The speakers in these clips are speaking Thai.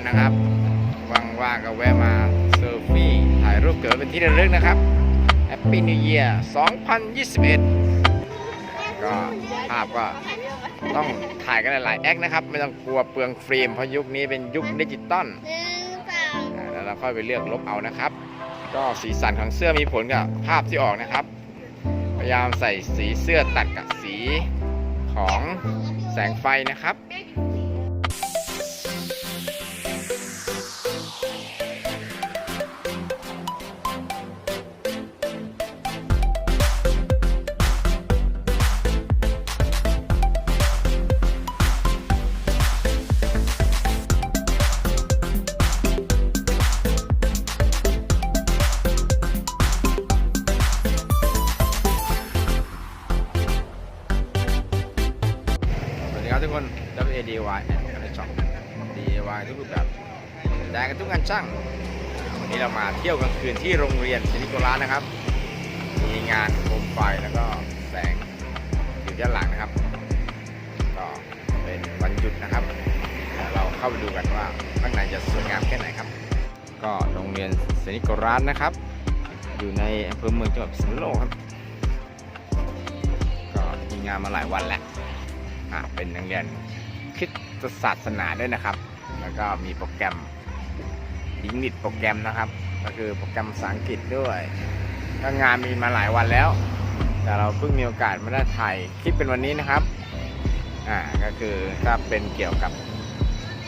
อนนะครับว่างๆก็แวะมาเซลฟี่ถ่ายรูปเกิดเป็นที่ระลึกนะครับ Happy New Year 2021 ก็ภาพก็ต้องถ่ายกันหลายๆแอคนะครับ ไม่ต้องกลัวเปลืองฟิล์มเพราะยุคนี้เป็นยุคดิจิตอลแล้วเราค่อยไปเลือกลบเอานะครับ ก็สีสันของเสื้อมีผลกับภาพที่ออกนะครับ พยายามใส่สีเสื้อตัดกับสีของแสงไฟนะครับ W A D Y กันในช่อง D Y ทุกรูปแบบได้กันทุกงานช่าง วันนี้เรามาเที่ยวกลางคืนที่โรงเรียนซินิโกลานะครับ มีงานโคมไฟแล้วก็แสงอยู่ด้านหลังนะครับ ก็เป็นวันหยุดนะครับ เราเข้าไปดูกันว่าข้างในจะสวยงามแค่ไหนครับ ก็โรงเรียนเซนิโกราสนะครับ อยู่ในอำเภอเมืองจังหวัดพิษณุโลกครับก็มีงานมาหลายวันแล้วอ่าเป็นนักเรียน คริดศาสนาด้วยนะครับ แล้วก็มีโปรแกรมอิงลิชโปรแกรมนะครับ ก็คือโปรแกรมภาษาอังกฤษด้วยก็งานมีมาหลายวันแล้ว แต่เราเพิ่งมีโอกาสมาได้ถ่ายคลิปเป็นวันนี้นะครับอ่าก็คือถ้าเป็นเกี่ยวกับ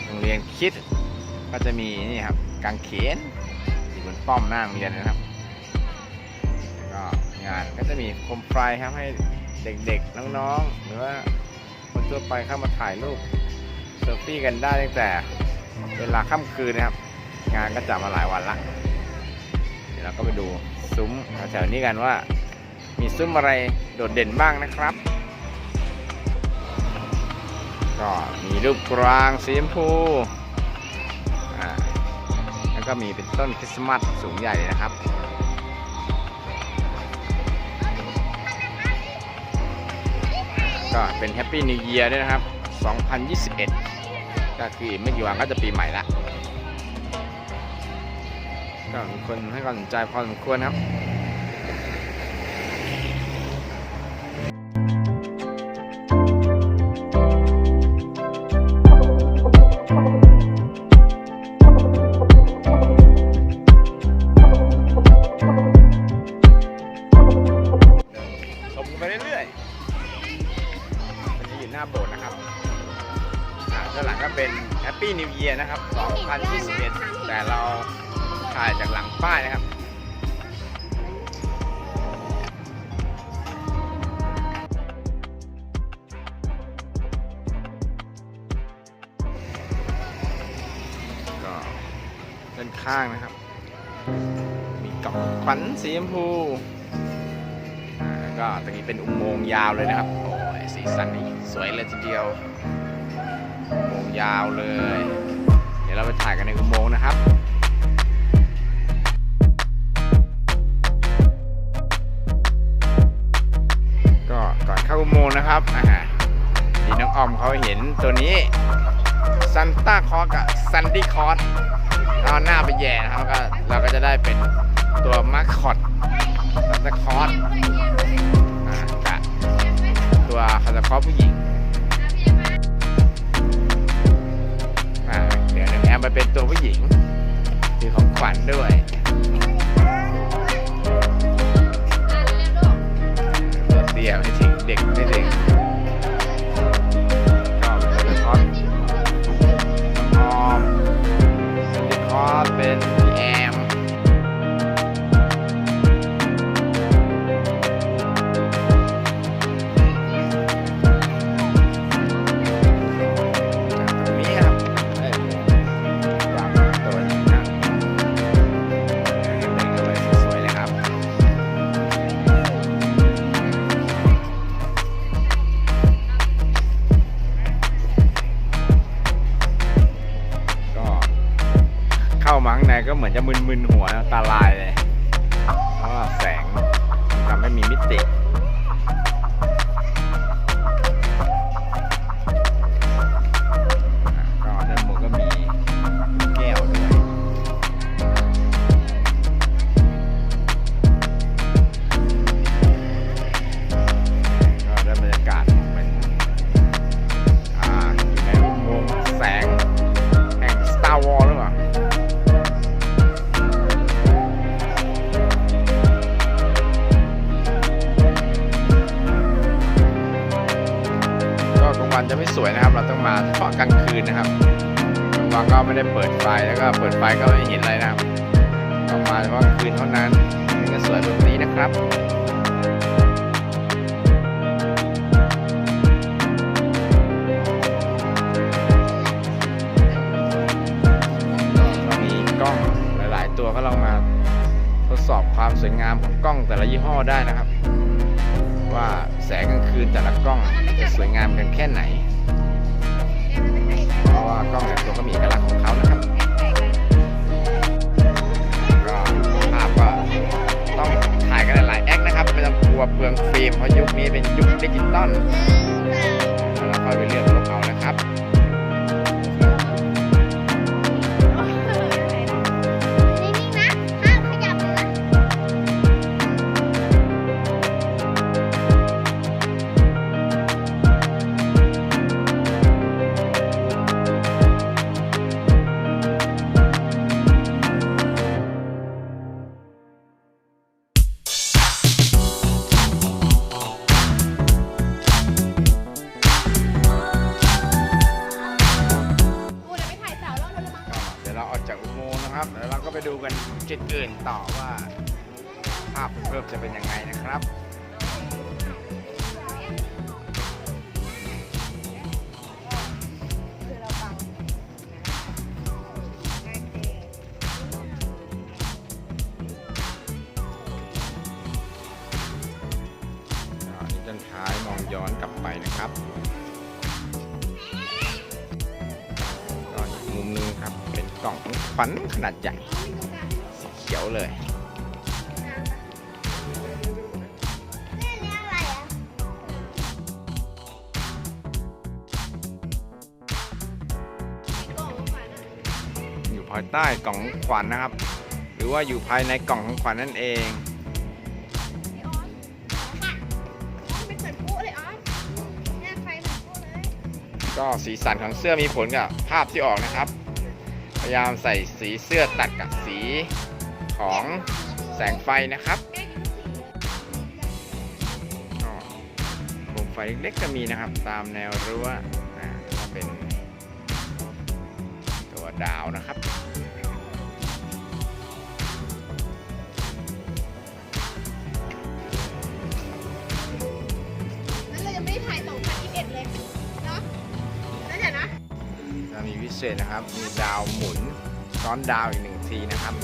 โรงเรียนคิด ก็จะมีนี่ครับกางเขนอยู่บนป้อมหน้าโรงเรียนนะครับก็งานก็จะมีโคมไฟครับให้เด็กๆน้องๆ หรือว่าคนทั่วไปเข้ามาถ่ายรูป เซลฟี่กันได้ตั้งแต่เวลาค่ำคืนนะครับ งานก็จัดมาหลายวันละเดี๋ยวเราก็ไปดูซุ้มแถวๆนี้กันว่า มีซุ้มอะไรโดดเด่นบ้างนะครับ ก็มีรูปกลางสีชมพูอ่าแล้วก็มีเป็นต้นคริสต์มาสสูงใหญ่นะครับก็เป็นแฮปปี้นิว e ย r ด้วยนะครับ 2021 ก็คือไม่กี่วันก็จะปีใหม่ละก็มีคนให้ความสนใจพอสมควรครับไปเรื่อยๆวันนี้อยู่หน้าโบสถ์นะครับ ด้านหลังก็เป็น Happy New Year นะครับ 2021 แต่เราถ่ายจากหลังป้ายนะครับ ก็ด้านข้างนะครับ มีกล่องขวัญสีชมพูก็ตรงนี้เป็นอุโมงค์ยาวเลยนะครับ โอ้ยสีสันนี่สวยเลยทีเดียว ยาวเลย เดี๋ยวเราไปถ่ายกันในอุโมงค์นะครับก็ก่อนเข้าอุโมงค์นะครับอ่าดีน้องออมเขาเห็นตัวนี้ซันต้าคอสกับซันดี้คอสเอาหน้าไปแย่นะครับก็เราก็จะได้เป็นตัวมาร์คอตซันต้าคอสอ่ากับตัวคาร์คอผู้หญิง มไปเป็นตัวผู้หญิงถือของขวัญด้วยตัวเตี้ยไม่ถึงเด็กไม่ถึง นนะครับวางก็ไม่ได้เปิดไฟแล้วก็เปิดไฟก็ไม่เห็นอะไรนะครับต้องมาเฉพาะคืนเท่านั้นก็สวยแบบนี้นะครับ ยุ กันจุดอื่นต่อว่าภาพเพิ่มจะเป็นยังไงนะครับอเราบังอ่านี่ด้านท้ายมองย้อนกลับไปนะครับก็อีกมุมหนึงครับเป็นกล่องของขวัญขนาดใหญ่ วเลย อยู่ภายใต้กล่องของขวัญนะครับ หรือว่าอยู่ภายในกล่องของขวัญนั่นเองก็สีสันของเสื้อมีผลกับภาพที่ออกนะครับ พยายามใส่สีเสื้อตัดกับสี ของแสงไฟนะครับก็โคมไฟเล็กๆก็มีนะครับ ตามแนวรั้วอ่าก็เป็นตัวดาวนะครับนั่นเรายังไม่ได้ถ่าย2021เลยเนาะนั่นเดี๋ยวนะจะมีพิเศษนะครับ มีดาวหมุนซ้อนดาวอีกหนึ่งทีนะครับ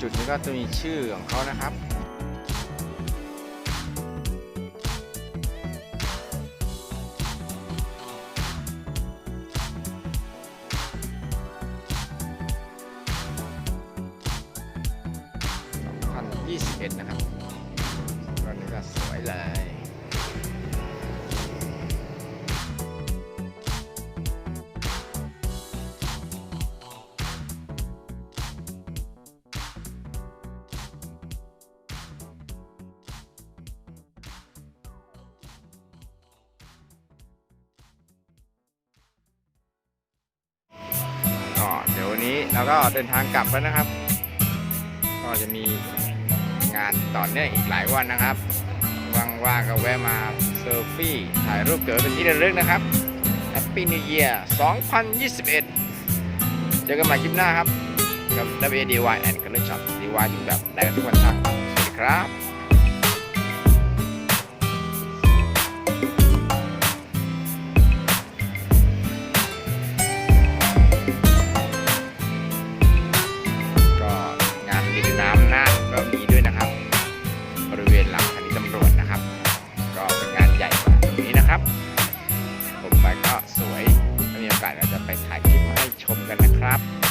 จุดนี้ก็จะมีชื่อของเขานะครับ เดี๋ยววันนี้เราก็เดินทางกลับแล้วนะครับ ก็จะมีงานต่อเนื่องอีกหลายวันนะครับว่างๆก็แวะมาเซลฟี่ถ่ายรูปเกิดเป็นที่ระลึกนะครับ Happy New Year 2021 เจอกันใหม่คลิปหน้าครับ กับ WDY and Color Shop DY ถึงแบบได้กันทุกวันครับสวัสดีครับ ไปก็สวย ถ้ามีโอกาสเราจะไปถ่ายคลิปให้ชมกันนะครับ